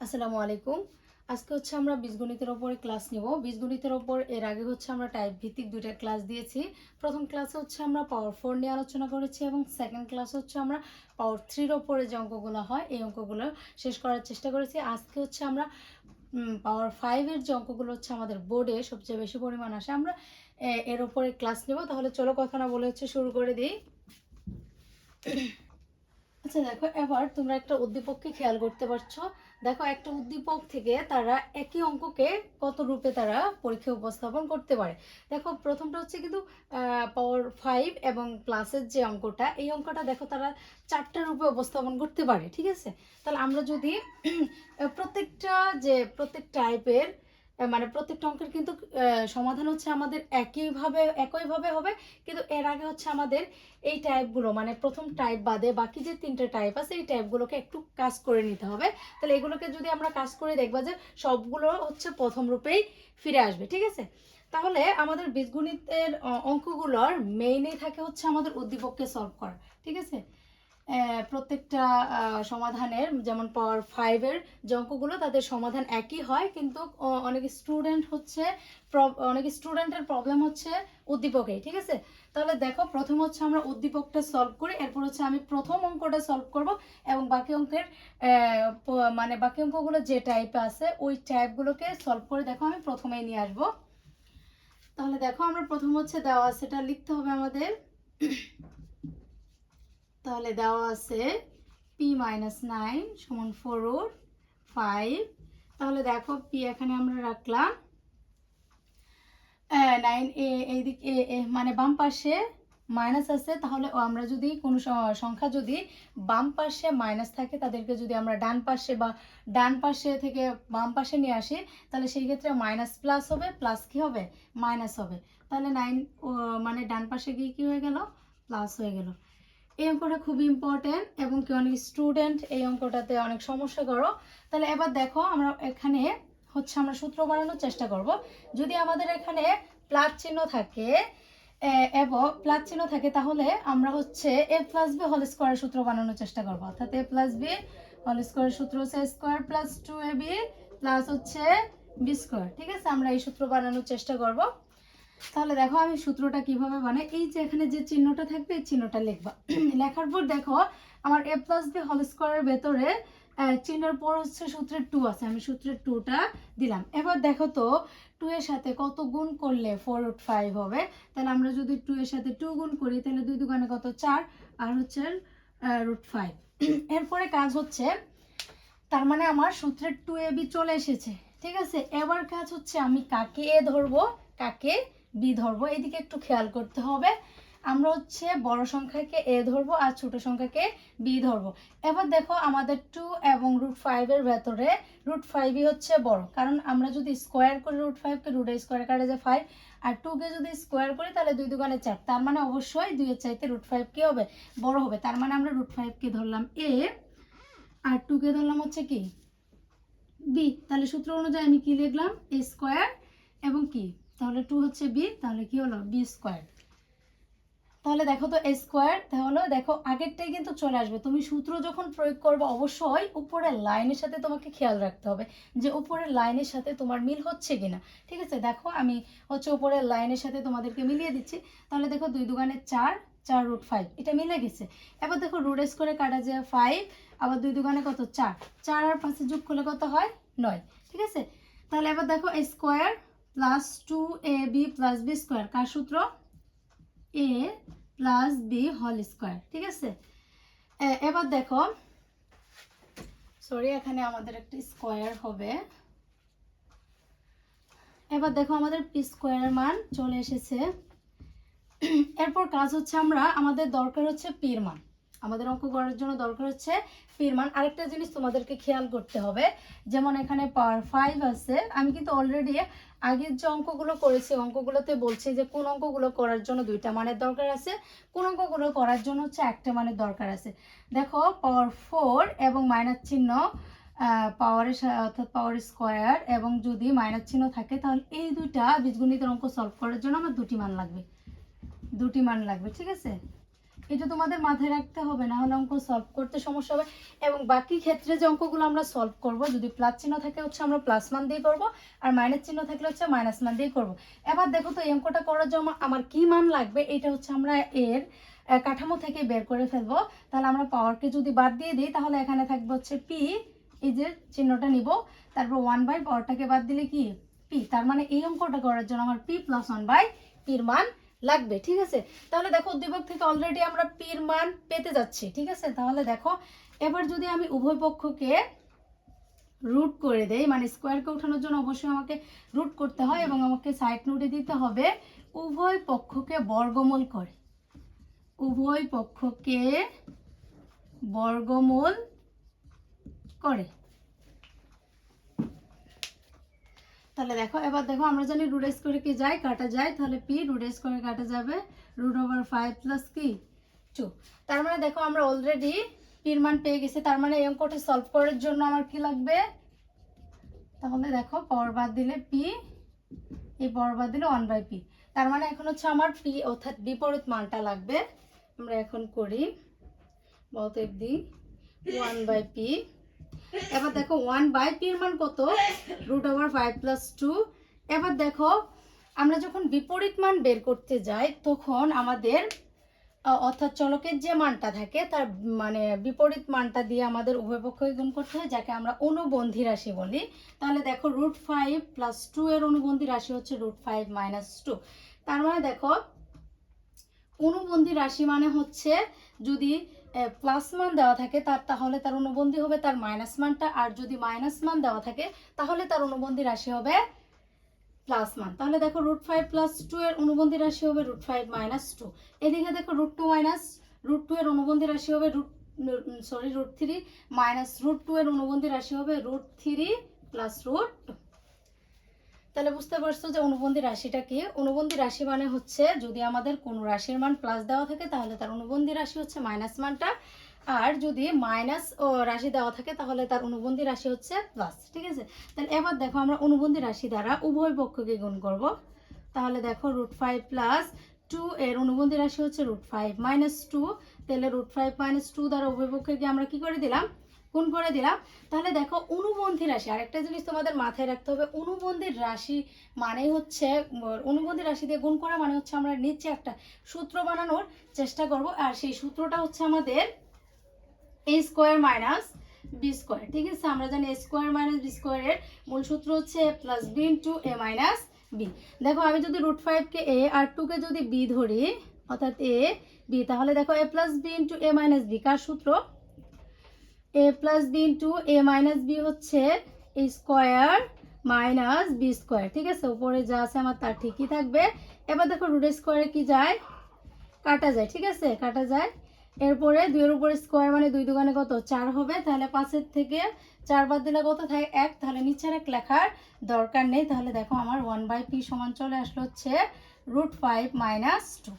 আসসালামু আলাইকুম। আজকে হচ্ছে আমরা বীজগণিতের ওপরে ক্লাস নেব। বীজগণিতের ওপর এর আগে হচ্ছে আমরা টাইপ ভিত্তিক দুইটা ক্লাস দিয়েছি। প্রথম ক্লাসে হচ্ছে আমরা পাওয়ার ফোর নিয়ে আলোচনা করেছি এবং সেকেন্ড ক্লাসে হচ্ছে আমরা পাওয়ার থ্রির ওপরে যে অঙ্কগুলো হয়, এই অঙ্কগুলো শেষ করার চেষ্টা করেছি। আজকে হচ্ছে আমরা পাওয়ার ফাইভের যে অঙ্কগুলো হচ্ছে আমাদের বোর্ডে সবচেয়ে বেশি পরিমাণ আসে, আমরা এর ওপরে ক্লাস নেব। তাহলে চলো কথা না বলে হচ্ছে শুরু করে দিই। আচ্ছা দেখো, এবার তোমরা একটা উদ্দীপককে খেয়াল করতে পারছ। দেখো, একটা উদ্দীপক থেকে তারা একই অঙ্ককে কত রূপে তারা পরীক্ষা উপস্থাপন করতে পারে। দেখো, প্রথমটা হচ্ছে কিন্তু পাওয়ার ফাইভ এবং প্লাসের যে অঙ্কটা, এই অঙ্কটা দেখো তারা চারটা রূপে উপস্থাপন করতে পারে, ঠিক আছে? তাহলে আমরা যদি, প্রত্যেকটা যে প্রত্যেক টাইপের মানে প্রত্যেকটা অঙ্কের কিন্তু সমাধান হচ্ছে আমাদের একইভাবে একইভাবে হবে, কিন্তু এর আগে হচ্ছে আমাদের এই টাইপগুলো মানে প্রথম টাইপ বাদে বাকি যে তিনটে টাইপ আছে, এই টাইপগুলোকে একটু কাজ করে নিতে হবে। তাহলে এগুলোকে যদি আমরা কাজ করে দেখবা যে সবগুলো হচ্ছে প্রথম রূপেই ফিরে আসবে, ঠিক আছে? তাহলে আমাদের বীজগণিতের অঙ্কগুলোর মেইনে থাকে হচ্ছে আমাদের উদ্দীপককে সলভ করা, ঠিক আছে? প্রত্যেকটা সমাধানের যেমন পাওয়ার ফাইভের অঙ্কগুলো তাদের সমাধান একই হয়, কিন্তু অনেক স্টুডেন্ট হচ্ছে অনেক স্টুডেন্টের প্রবলেম হচ্ছে উদ্দীপকেই ঠিক আছে? তাহলে দেখো, প্রথম হচ্ছে আমরা উদ্দীপকটা সলভ করি, এরপর হচ্ছে আমি প্রথম অঙ্কটা সলভ করব, এবং বাকি অঙ্কের মানে বাকি অঙ্কগুলো যে টাইপে আছে, ওই টাইপগুলোকে সলভ করে দেখো, আমি প্রথমেই নিয়ে আসব। তাহলে দেখো, আমরা প্রথম হচ্ছে দেওয়া সেটা লিখতে হবে আমাদের তাহলে দেওয়া আছে পি মাইনাস নাইন সমান ফোর ফাইভ তাহলে দেখো পি এখানে আমরা রাখলাম। নাইন এ এইদিক এ মানে বাম পাশে মাইনাস আছে, তাহলে আমরা যদি কোনো সংখ্যা যদি বাম পাশে মাইনাস থাকে, তাদেরকে যদি আমরা ডান পাশে বা ডান পাশে থেকে বাম পাশে নিয়ে আসি, তাহলে সেই ক্ষেত্রে মাইনাস প্লাস হবে প্লাস কি হবে? মাইনাস হবে। তাহলে নাইন মানে ডান পাশে গিয়ে কী হয়ে গেল? প্লাস হয়ে গেল। এই অঙ্কটা খুবই ইম্পর্টেন্ট এবং কি অনেক স্টুডেন্ট এই অঙ্কটাতে অনেক সমস্যা করো। তাহলে এবার দেখো আমরা এখানে হচ্ছে আমরা সূত্র বানানোর চেষ্টা করব। যদি আমাদের এখানে প্লাস চিহ্ন থাকে এবং প্লাস চিহ্ন থাকে, তাহলে আমরা হচ্ছে এ প্লাস বি হোল স্কোয়ারের সূত্র বানানোর চেষ্টা করব। অর্থাৎ এ প্লাস বি হোল স্কোয়ারের সূত্র হচ্ছে square plus two A B plus হচ্ছে বি স্কোয়ার ঠিক আছে? আমরা এই সূত্র বানানোর চেষ্টা করব। তাহলে দেখো আমি সূত্রটা কীভাবে বানাই? এই যে এখানে যে চিহ্নটা থাকবে, এই চিহ্নটা লিখবা। লেখার পর দেখো, আমার এ প্লাস বি হোল স্কোয়ারের ভেতরে চিহ্নের পর হচ্ছে সূত্রের টু আছে। আমি সূত্রের টুটা দিলাম। এবার দেখো তো টু এর সাথে কত গুণ করলে ফোর রুট ফাইভ হবে? তাহলে আমরা যদি টু এর সাথে টু গুণ করি, তাহলে দুই দুগানে কত? চার। আর হচ্ছে রুট ফাইভ এরপরে কাজ হচ্ছে, তার মানে আমার সূত্রের টু এ বি চলে এসেছে। ঠিক আছে? এবার কাজ হচ্ছে আমি কাকে এ ধরবো? কাকে বি ধরবো এদিকে একটু খেয়াল করতে হবে। আমরা হচ্ছে বড় সংখ্যাকে এ ধরবো আর ছোট সংখ্যাকে বি ধরবো। এবার দেখো আমাদের টু এবং রুট ফাইভের ভেতরে রুট ফাইভই হচ্ছে বড়। কারণ আমরা যদি স্কোয়ার করি রুট ফাইভকে রুট স্কোয়ার কাটে যে ফাইভ আর টুকে যদি স্কোয়ার করি তাহলে দুই দুগানে চার। তার মানে অবশ্যই দুইয়ের চাইতে রুট ফাইভ কি হবে, বড় হবে। তার মানে আমরা রুট ফাইভকে ধরলাম এ আর টুকে ধরলাম হচ্ছে কি? বি তাহলে সূত্র অনুযায়ী আমি কি লিখলাম? এ স্কোয়ার এবং কি? তাহলে টু হচ্ছে বি তাহলে কি হলো? বি স্কোয়ার তাহলে দেখো তো এ স্কোয়ার তাহলে দেখো আগেরটাই কিন্তু চলে আসবে। তুমি সূত্র যখন প্রয়োগ করবে অবশ্যই উপরের লাইনের সাথে তোমাকে খেয়াল রাখতে হবে যে উপরের লাইনের সাথে তোমার মিল হচ্ছে কিনা। ঠিক আছে? দেখো আমি হচ্ছে উপরের লাইনের সাথে তোমাদেরকে মিলিয়ে দিচ্ছি। তাহলে দেখো দুই দোকানে চার চার রুট ফাইভ এটা মিলে গেছে। এবার দেখো রুট এস করে কাটা যায় ফাইভ আবার দুই দোকানে কত? চার। চার আর পাঁচে যোগ করলে কত হয়? নয়। ঠিক আছে? তাহলে এবার দেখো square plus two A B plus B square কার সূত্র? A plus B whole square ঠিক আছে? এবার দেখো সরি এখানে আমাদের একটা স্কোয়ার হবে। এবার দেখো আমাদের পি স্কোয়ারের মান চলে এসেছে। এরপর কাজ হচ্ছে আমরা, আমাদের দরকার হচ্ছে পির মান। আমাদের অঙ্ক করার জন্য দরকার হচ্ছে পির মান। আরেকটা জিনিস তোমাদেরকে খেয়াল করতে হবে, যেমন এখানে পাওয়ার ফাইভ আছে। আমি কিন্তু অলরেডি আগের যে অঙ্কগুলো করেছি, অঙ্কগুলোতে বলছি যে কোন অঙ্কগুলো করার জন্য দুইটা মানের দরকার আছে, কোন অঙ্কগুলো করার জন্য হচ্ছে একটা মানের দরকার আছে। দেখো পাওয়ার ফোর এবং মাইনাস চিহ্ন পাওয়ারের অর্থাৎ পাওয়ার স্কোয়ার এবং যদি মাইনাস চিহ্ন থাকে, তাহলে এই দুইটা বীজগণিতের অঙ্ক সলভ করার জন্য আমার দুটি মান লাগবে। দুটি মান লাগবে, ঠিক আছে? এটা তোমাদের মাথায় রাখতে হবে, না হলে অঙ্ক সলভ করতে সমস্যা হবে। এবং বাকি ক্ষেত্রে যে অঙ্কগুলো আমরা সলভ করব, যদি প্লাস চিহ্ন থাকে হচ্ছে আমরা প্লাস মান দিয়ে করব, আর মাইনাস চিহ্ন থাকলে হচ্ছে মাইনাস মান দিয়ে করব। এবার দেখো তো এই অঙ্কটা করার জন্য আমার কি মান লাগবে? এটা হচ্ছে আমরা এর কাঠামো থেকে বের করে ফেলব। তাহলে আমরা পাওয়ারকে যদি বাদ দিয়ে দিই, তাহলে এখানে থাকবে হচ্ছে পি এই যে চিহ্নটা নিব। তারপর ওয়ান বাই পাওয়ারটাকে বাদ দিলে কি? পি তার মানে এই অঙ্কটা করার জন্য আমার পি প্লাস ওয়ান বাই পির মান লাগবে, ঠিক আছে? তাহলে দেখো, উদ্দীপক থেকে অলরেডি আমরা পির মান পেতে যাচ্ছি, ঠিক আছে? তাহলে দেখো, এবার যদি আমি উভয় পক্ষকে রুট করে দেই মানে স্কোয়ারকে ওঠানোর জন্য অবশ্যই আমাকে রুট করতে হয় এবং আমাকে সাইড নোটে দিতে হবে, উভয় পক্ষকে বর্গমূল করে। উভয় পক্ষকে বর্গমূল করে। তাহলে দেখো, এবার দেখো আমরা জানি রুট এস করে কি যায়? কাটা যায়। তাহলে পি রুট এস করে কাটা যাবে রুট ওভার ফাইভ প্লাস কি? টু তার মানে দেখো আমরা অলরেডি পির মান পেয়ে গেছি। তার মানে এই অঙ্কটা সলভ করার জন্য আমার কি লাগবে? তাহলে দেখো পাওয়ার বাদ দিলে পি এই পাওয়ার বাদ দিলে ওয়ান বাই পি তার মানে এখন হচ্ছে আমার পি অর্থাৎ বিপরীত মানটা লাগবে। আমরা এখন করি, বলতে দি ওয়ান বাই পি এবার দেখো ওয়ান বাই পির মান কত? Root over five plus two এবার দেখো, আমরা যখন বিপরীত মান বের করতে যাই, তখন আমাদের অর্থাৎ চলকের যে মানটা থাকে, তার মানে বিপরীত মানটা দিয়ে আমাদের উভয় পক্ষকে গুণ করতে হয়, যাকে আমরা অনুবন্ধী রাশি বলি। তাহলে দেখো রুট ফাইভ প্লাস টু এর অনুবন্ধী রাশি হচ্ছে রুট ফাইভ মাইনাস টু তার মানে দেখো, অনুবন্ধী রাশি মানে হচ্ছে যদি প্লাস মান দেওয়া থাকে, তার তাহলে তার অনুবন্ধী হবে তার মাইনাস মানটা আর যদি মাইনাস মান দেওয়া থাকে, তাহলে তার অনুবন্ধী রাশি হবে প্লাস মান তাহলে দেখো রুট ফাইভ প্লাস টু এর অনুবন্ধী রাশি হবে রুট ফাইভ মাইনাস টু এদিকে দেখো root two minus root two এর অনুবন্ধী রাশি হবে root sorry root three minus root two এর অনুবন্ধী রাশি হবে রুট থ্রি প্লাস রুট তাহলে বুঝতে পারছ যে অনুবন্ধী রাশিটা কি? অনুবন্ধী রাশি মানে হচ্ছে যদি আমাদের কোনো রাশির মান প্লাস দেওয়া থাকে তাহলে তার অনুবন্ধী রাশি হচ্ছে মাইনাস মানটা। আর যদি মাইনাস রাশি দেওয়া থাকে তাহলে তার অনুবন্ধী রাশি হচ্ছে প্লাস ঠিক আছে? তাহলে এবার দেখো আমরা অনুবন্ধী রাশি দ্বারা উভয় পক্ষকে গুণ করব। তাহলে দেখো রুট ফাইভ প্লাস টু এর অনুবন্ধী রাশি হচ্ছে রুট ফাইভ মাইনাস টু তাহলে রুট ফাইভ মাইনাস টু দ্বারা উভয় পক্ষকে আমরা কি করে দিলাম? গুণ করে দিলাম। তাহলে দেখো অনুবন্ধী রাশি, আরেকটা জিনিস তোমাদের মাথায় রাখতে হবে অনুবন্ধীর রাশি মানে হচ্ছে, অনুবন্ধী রাশি দিয়ে গুণ করা মানে হচ্ছে আমরা নিচে একটা সূত্র বানানোর চেষ্টা করব, আর সেই সূত্রটা হচ্ছে আমাদের A square minus B square. ঠিক আছে? আমরা জানি এ স্কোয়ার মাইনাস বি স্কোয়ারের মূল সূত্র হচ্ছে A plus B into A minus B. দেখো আমি যদি রুট ফাইভকে এ আর টুকে যদি বি ধরি, অর্থাৎ এ বি, তাহলে দেখো A plus B into A minus B, কার সূত্র? A plus B into A minus B হচ্ছে A square minus B square, ঠিক আছে? উপরে যা আছে আমার তার ঠিকই থাকবে। এবার দেখো রুট স্কোয়ারে কি যায়? কাটা যায়, ঠিক আছে? কাটা যায়। এরপরে দুইয়ের উপরে স্কোয়ার মানে দুই দোকানে কত? চার হবে। তাহলে পাঁচের থেকে চার বাদ দিলে কত থাকে? এক। তাহলে নিচের এক লেখার দরকার নেই। তাহলে দেখো আমার ওয়ান বাই পি সমান চলে আসলো হচ্ছে রুট ফাইভ মাইনাস টু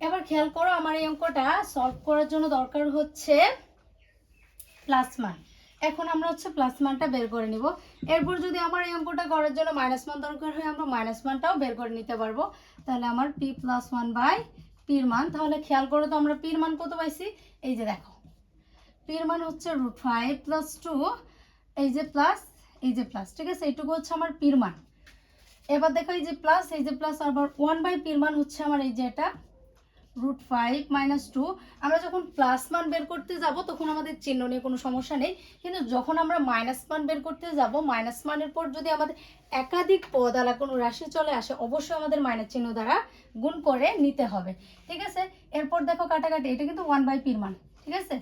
এবার খেয়াল করো, আমার এই অঙ্কটা সলভ করার জন্য দরকার হচ্ছে প্লাস মান এখন আমরা হচ্ছে প্লাস মানটা বের করে নিব। এরপর যদি আমার এই অঙ্কটা করার জন্য মাইনাস মান দরকার হয়, আমরা মাইনাস মানটাও বের করে নিতে পারব। তাহলে আমার পি প্লাস ওয়ান বাই পির মান, তাহলে খেয়াল করো তো আমরা পির মান কত পাইছি? এই যে দেখো। পির মান হচ্ছে রুট ফাইভ প্লাস টু এই যে প্লাস এই যে প্লাস ঠিক আছে? এইটুকু হচ্ছে আমার পির মান। এবার দেখো এই যে প্লাস এই যে প্লাস আবার ওয়ান বাই পির মান হচ্ছে আমার এই যে এটা। রুট ফাইভ মাইনাস টু আমরা যখন প্লাস মান বের করতে যাব, তখন আমাদের চিহ্ন নিয়ে কোনো সমস্যা নেই। কিন্তু যখন আমরা মাইনাস মান বের করতে যাব মাইনাস মানের পর যদি আমাদের একাধিক পদ আলা কোনো রাশি চলে আসে, অবশ্যই আমাদের মাইনাস চিহ্ন দ্বারা গুণ করে নিতে হবে। ঠিক আছে? এরপর দেখো কাটাকাটি, এটা কিন্তু ওয়ান বাই পির মান। ঠিক আছে?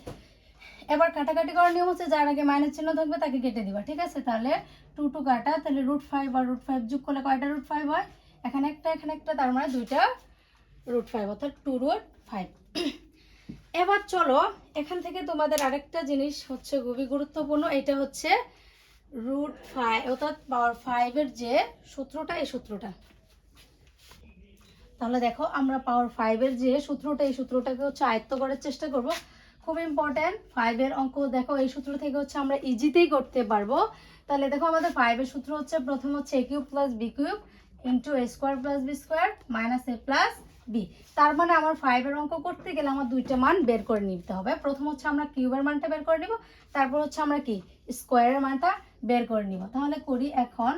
এবার কাটাকাটি করার নিয়ম হচ্ছে, যার আগে মাইনাস চিহ্ন থাকবে, তাকে কেটে দিবা। ঠিক আছে? তাহলে টু টু কাটা, তাহলে রুট ফাইভ আর রুট ফাইভ যোগ করলে কয়টা রুট ফাইভ হয়? এখানে একটা এখানে একটা, তার মানে দুইটা রুট ফাইভ অর্থাৎ টু রুট ফাইভ এবার চলো, এখান থেকে তোমাদের আরেকটা জিনিস হচ্ছে খুবই গুরুত্বপূর্ণ, এটা হচ্ছে রুট ফাইভ অর্থাৎ পাওয়ার ফাইভের যে সূত্রটা, এই সূত্রটা। তাহলে দেখো, আমরা পাওয়ার ফাইভের যে সূত্রটা, এই সূত্রটাকে হচ্ছে আয়ত্ত করার চেষ্টা করব। খুব ইম্পর্ট্যান্ট ফাইভের অঙ্ক দেখো, এই সূত্র থেকে হচ্ছে আমরা ইজিতেই করতে পারব। তাহলে দেখো, আমাদের ফাইভের সূত্র হচ্ছে প্রথম হচ্ছে A cube plus B cube into A square plus B square minus A plus B তার মানে আমার ফাইভের অঙ্ক করতে গেলে আমার দুইটা মান বের করে নিতে হবে। প্রথম হচ্ছে আমরা কিউবের মানটা বের করে নিব, তারপর হচ্ছে আমরা কি? স্কোয়ারের মানটা বের করে নিব। তাহলে করি এখন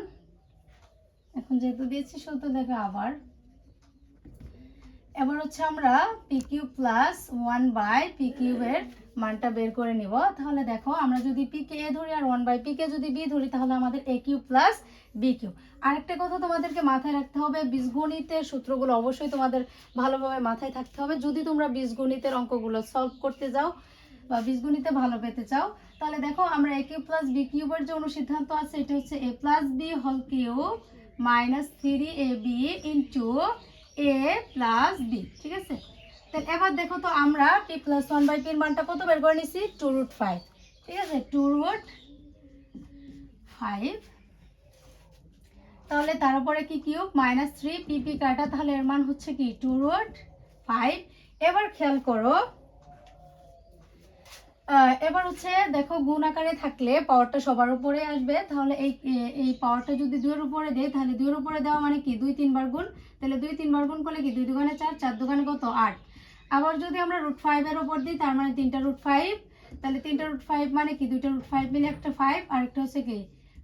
এখন যেহেতু দিয়েছি, শুধু দেখে আবার। এবার হচ্ছে আমরা P Q plus one by P কিউবের মানটা বের করে নিব। তাহলে দেখো, আমরা যদি পি কে এ ধরি আর ওয়ান বাই পি কে যদি বি ধরি, তাহলে আমাদের A Q plus B Q আরেকটা কথা তোমাদেরকে মাথায় রাখতে হবে, বীজগণিতের সূত্রগুলো অবশ্যই তোমাদের ভালোভাবে মাথায় থাকতে হবে। যদি তোমরা বীজগণিতের অঙ্কগুলো সলভ করতে যাও বা বীজগণিতে ভালো পেতে চাও, তাহলে দেখো আমরা এ কিউ প্লাস বি কিউবের যে অনুসিদ্ধান্ত আছে, এটা হচ্ছে A plus B whole cube minus three A B into A plus B ঠিক আছে? তাহলে এবার দেখো তো আমরা পি প্লাস ওয়ান বাই পির মানটা কত বের করে নিছি? টু রুট ফাইভ ঠিক আছে? টু রুট ফাইভ তাহলে তার উপরে কি কিউব? মাইনাস থ্রি পিপি কাটা, তাহলে এর মান হচ্ছে কি? টু রুট ফাইভ এবার খেয়াল করো এবার হচ্ছে দেখো গুণ আকারে থাকলে পাওয়ারটা সবার উপরে আসবে। তাহলে এই এই পাওয়ারটা যদি দুইয়ের উপরে দেয়, তাহলে দুইয়ের উপরে দেওয়া মানে কি? দুই তিনবার গুণ। তাহলে দুই তিনবার গুণ করলে কি? দুই দোকানে চার চার দোকানে কত? আট। আবার যদি আমরা রুট ফাইভের উপর দিই, তার মানে তিনটা রুট ফাইভ তাহলে তিনটা রুট ফাইভ মানে কি? দুইটা রুট ফাইভ মিলে একটা ফাইভ আর একটা হচ্ছে কি?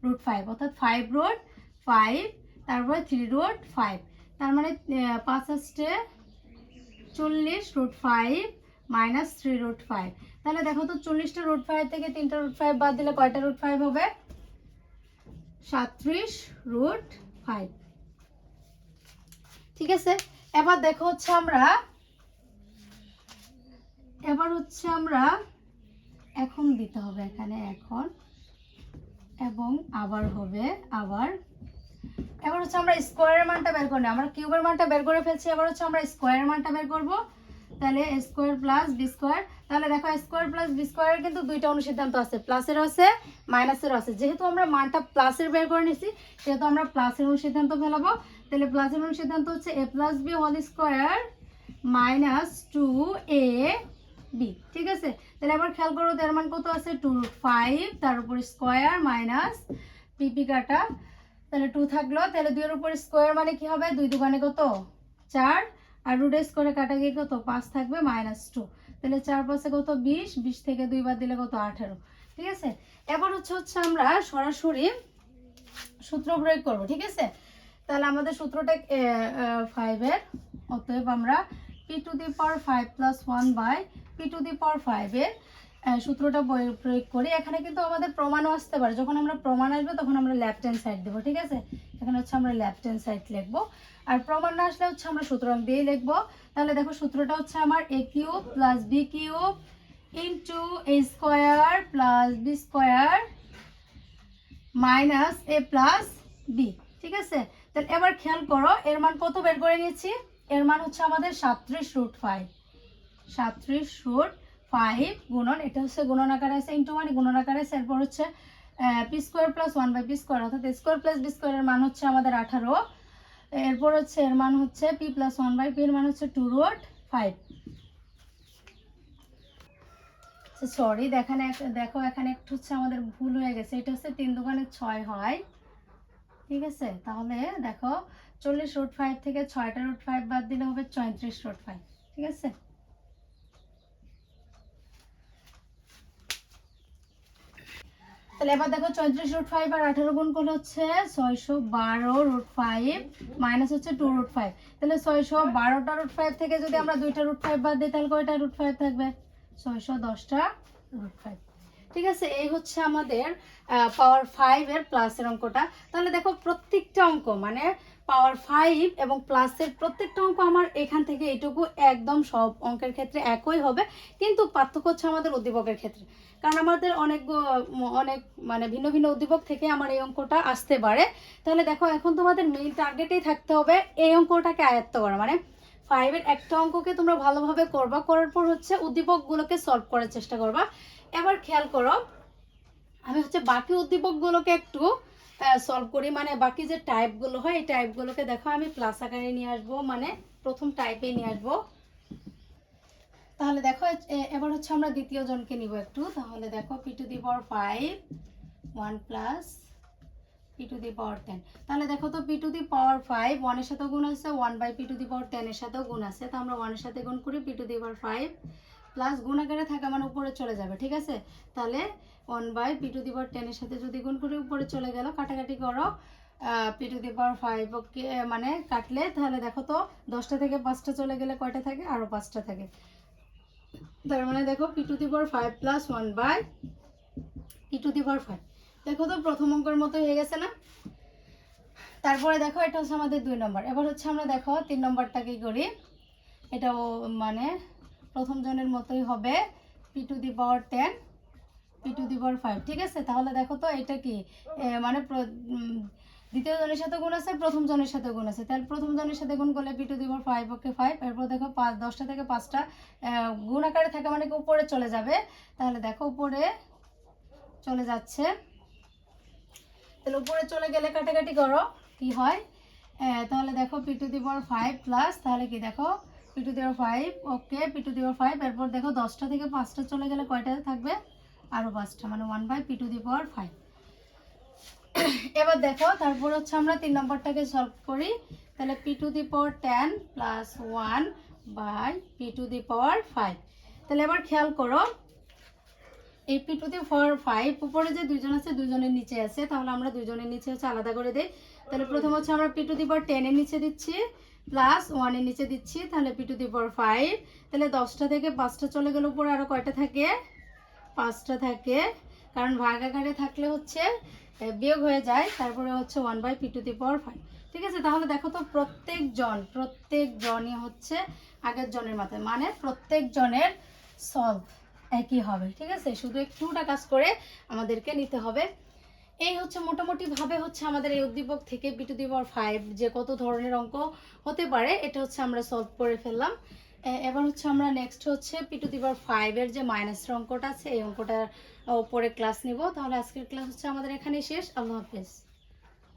রুট ফাইভ অর্থাৎ ফাইভ রুট ফাইভ তারপরে থ্রি রুট ফাইভ তার মানে পাঁচ আসছে চল্লিশ root five minus three root five তাহলে দেখো তো চল্লিশটা রুট ফাইভ থেকে তিনটা রুট ফাইভ বাদ দিলে কয়টা রুট ফাইভ হবে? সাতত্রিশ রুট ফাইভ ঠিক আছে? এবার দেখো হচ্ছে আমরা, এবার হচ্ছে আমরা এখন দিতে হবে এখানে এখন এবং আবার হবে আবার। এবার হচ্ছে আমরা স্কোয়ারের মানটা বের করে আমরা কিউবের মানটা বের করে ফেলছি, এবার হচ্ছে আমরা স্কোয়ারের মানটা বের করব। তাহলে স্কোয়ার প্লাস বি স্কোয়ার তাহলে দেখো স্কোয়ার প্লাস বি স্কোয়ারের কিন্তু দুইটা অনুসিদ্ধান্ত আছে প্লাসের আছে মাইনাসের আছে। যেহেতু আমরা মানটা প্লাসের বের করে নিছি সেহেতু আমরা প্লাসের অনুসিদ্ধান্ত ফেলাবো। তাহলে প্লাসের অনুসিদ্ধান্ত হচ্ছে A plus B whole square minus two A B ঠিক আছে? তাহলে আবার খেয়াল করো তার মান কত আছে? টু ফাইভ তার উপর স্কোয়ার মাইনাস পিপি কাটা। তাহলে টু থাকল, তাহলে দুইয়ের উপর স্কোয়ার মানে কি হবে? দুই দোকানে কত? চার। আর রুট করে কাটা গিয়ে কত? পাঁচ থাকবে মাইনাস টু তাহলে চার পাশে কত? বিশ। বিশ থেকে দুইবার দিলে কত? আঠারো। ঠিক আছে? এবার হচ্ছে হচ্ছে আমরা সরাসরি সূত্র প্রয়োগ করব, ঠিক আছে? তাহলে আমাদের সূত্রটা ফাইভের অতএব আমরা P to the power five plus one by P to the power ফাইভের সূত্রটা প্রয়োগ করি। এখানে কিন্তু আমাদের প্রমাণও আসতে পারে। যখন আমরা প্রমাণ আসবে, তখন আমরা লেফট হ্যান্ড সাইড দেবো, ঠিক আছে? এখানে হচ্ছে আমরা লেফট হ্যান্ড সাইড লিখব। আর প্রমাণ না আসলে হচ্ছে আমরা সুতরাং দিয়ে লিখব। তাহলে দেখো সূত্রটা হচ্ছে আমার A cube plus B cube into A square plus B square minus A plus B ঠিক আছে? তাহলে এবার খেয়াল করো, এর মান কত বের করে নিয়েছি? এর মান হচ্ছে আমাদের সাতত্রিশ রুট ফাইভ সাতত্রিশ রুট ফাইভ গুণন, এটা হচ্ছে গুণন আকারে আছে ইন্টু মানে গুণন আকারে আছে, এরপর হচ্ছে P square plus one by P square অর্থাৎ স্কোয়ার প্লাস বি স্কোয়ারের মান হচ্ছে আমাদের আঠারো। এরপর হচ্ছে এর মান হচ্ছে P plus one by P এর মান হচ্ছে টু রুট ফাইভ সরি দেখানে দেখো এখানে একটু হচ্ছে আমাদের ভুল হয়ে গেছে। এটা হচ্ছে তিন দোকানে ছয় হয়। ঠিক আছে? তাহলে দেখো, চল্লিশ রুট ফাইভ থেকে ছয়টা রুট ফাইভ বাদ দিলে হবে চৌত্রিশ রুট ফাইভ ঠিক আছে? তাহলে এবার দেখো চৌত্রিশ রুট ফাইভ আর আঠারো গুণ করলে হচ্ছে ছয়শো বারো রুট ফাইভ মাইনাস হচ্ছে টু রুট ফাইভ তাহলে ছয়শো বারোটা রুট ফাইভ থেকে যদি আমরা দুইটা রুট ফাইভ বাদ দিই, তাহলে কয়টা রুট ফাইভ থাকবে? ছয়শো দশটা রুট ফাইভ ঠিক আছে, এই হচ্ছে আমাদের পাওয়ার ফাইভ এর প্লাসের অঙ্কটা। তাহলে দেখো প্রত্যেকটা অঙ্ক মানে পাওয়ার ফাইভ এবং প্লাসের প্রত্যেকটা অঙ্ক আমার এখান থেকে এইটুকু একদম সব অঙ্কের ক্ষেত্রে একই হবে, কিন্তু পার্থক্য হচ্ছে আমাদের উদ্দীপকের ক্ষেত্রে। কারণ আমাদের অনেক অনেক মানে ভিন্ন ভিন্ন উদ্দীপক থেকে আমার এই অঙ্কটা আসতে পারে। তাহলে দেখো, এখন তোমাদের মেইন টার্গেটেই থাকতে হবে এই অঙ্কটাকে আয়ত্ত করা। মানে ফাইভের একটা অঙ্ককে তোমরা ভালোভাবে করবা, করার পর হচ্ছে উদ্দীপকগুলোকে সলভ করার চেষ্টা করবা। এবার খেয়াল করো, আমি হচ্ছে বাকি উদ্দীপকগুলোকে একটু সলভ করি। মানে বাকি যে টাইপগুলো হয়, এই টাইপগুলোকে দেখো আমি প্লাস আকারে নিয়ে আসব। মানে প্রথম টাইপে নিয়ে আসব। তাহলে দেখো এবার হচ্ছে আমরা দ্বিতীয় জনকে নিব একটু। তাহলে দেখো P to the power five one plus P to the power ten তাহলে দেখো তো P to the power five ওয়ানের সাথেও গুণ আছে one by P to the power টেনের সাথেও গুণ আছে। তো আমরা ওয়ানের সাথে গুণ করি P to the power five plus গুণ আকারে থাকা মানে উপরে চলে যাবে, ঠিক আছে? তাহলে one by P to the power টেনের সাথে যদি গুণ করি উপরে চলে গেল, কাটাকাটি করো P to the power five মানে কাটলে, তাহলে দেখো তো দশটা থেকে পাঁচটা চলে গেলে কয়টা থাকে? আরও পাঁচটা থাকে। তার মানে দেখো P to the power five plus one by P to the power five দেখো তো প্রথম অঙ্কের মতো হয়ে গেছে না? তারপরে দেখো এটা হচ্ছে আমাদের দুই নম্বর এবার হচ্ছে আমরা দেখো তিন নম্বরটা কি করি। এটাও মানে প্রথম জনের মতোই হবে P to the power ten P to the power five ঠিক আছে? তাহলে দেখো তো এটা কি? মানে দ্বিতীয় জনের সাথে গুণ আছে প্রথম জনের সাথে গুণ আছে। তাহলে প্রথম জনের সাথে গুণ করলে P to the power five okay five এরপর দেখো পাঁচ, দশটা থেকে পাঁচটা গুণ আকারে থাকে মানে কি উপরে চলে যাবে। তাহলে দেখো উপরে চলে যাচ্ছে। তাহলে উপরে চলে গেলে কাটাকাটি করো, কি হয়? তাহলে দেখো P to the power five plus তাহলে কি দেখো? P to the power five okay P to the power five এরপর দেখো দশটা থেকে পাঁচটা চলে গেলে কয়টা থাকবে? আরও পাঁচটা মানে one by P to the power five এবার দেখো, তারপর হচ্ছে আমরা তিন নম্বরটাকে সলভ করি। তাহলে P to the power ten plus one by P to the power five তাহলে এবার খেয়াল করো, এই P to the power five উপরে যে দুজন আছে দুজনের নিচে আছে, তাহলে আমরা দুজনের নিচে হচ্ছে আলাদা করে দিই। তাহলে প্রথম হচ্ছে আমরা পি টু দি পাওয়ার টেনের নিচে দিচ্ছি। প্লাস ওয়ানের নিচে দিচ্ছি, তাহলে P to the power five তাহলে দশটা থেকে পাঁচটা চলে গেলে উপরে আরও কয়টা থাকে? পাঁচটা থাকে। কারণ ভাগ আকারে থাকলে হচ্ছে বিয়োগ হয়ে যায়, তারপরে হচ্ছে one by P to the power five ঠিক আছে? তাহলে দেখো তো প্রত্যেক জন, প্রত্যেক জনই হচ্ছে আগের জনের মাথায়। মানে প্রত্যেক জনের সলভ একই হবে। ঠিক আছে? শুধু একটুটা কাজ করে আমাদেরকে নিতে হবে। এই হচ্ছে মোটামুটি ভাবে হচ্ছে আমাদের এই উদ্দীপক থেকে B to the power five যে কত ধরনের অঙ্ক হতে পারে, এটা হচ্ছে আমরা সলভ করে ফেললাম। এবার হচ্ছে আমরা নেক্সট হচ্ছে পি টু দি পাওয়ার ফাইভের যে মাইনাসের অঙ্কটা আছে, এই অঙ্কটার ওপরে ক্লাস নিব। তাহলে আজকের ক্লাস হচ্ছে আমাদের এখানেই শেষ। আল্লাহ হাফেজ।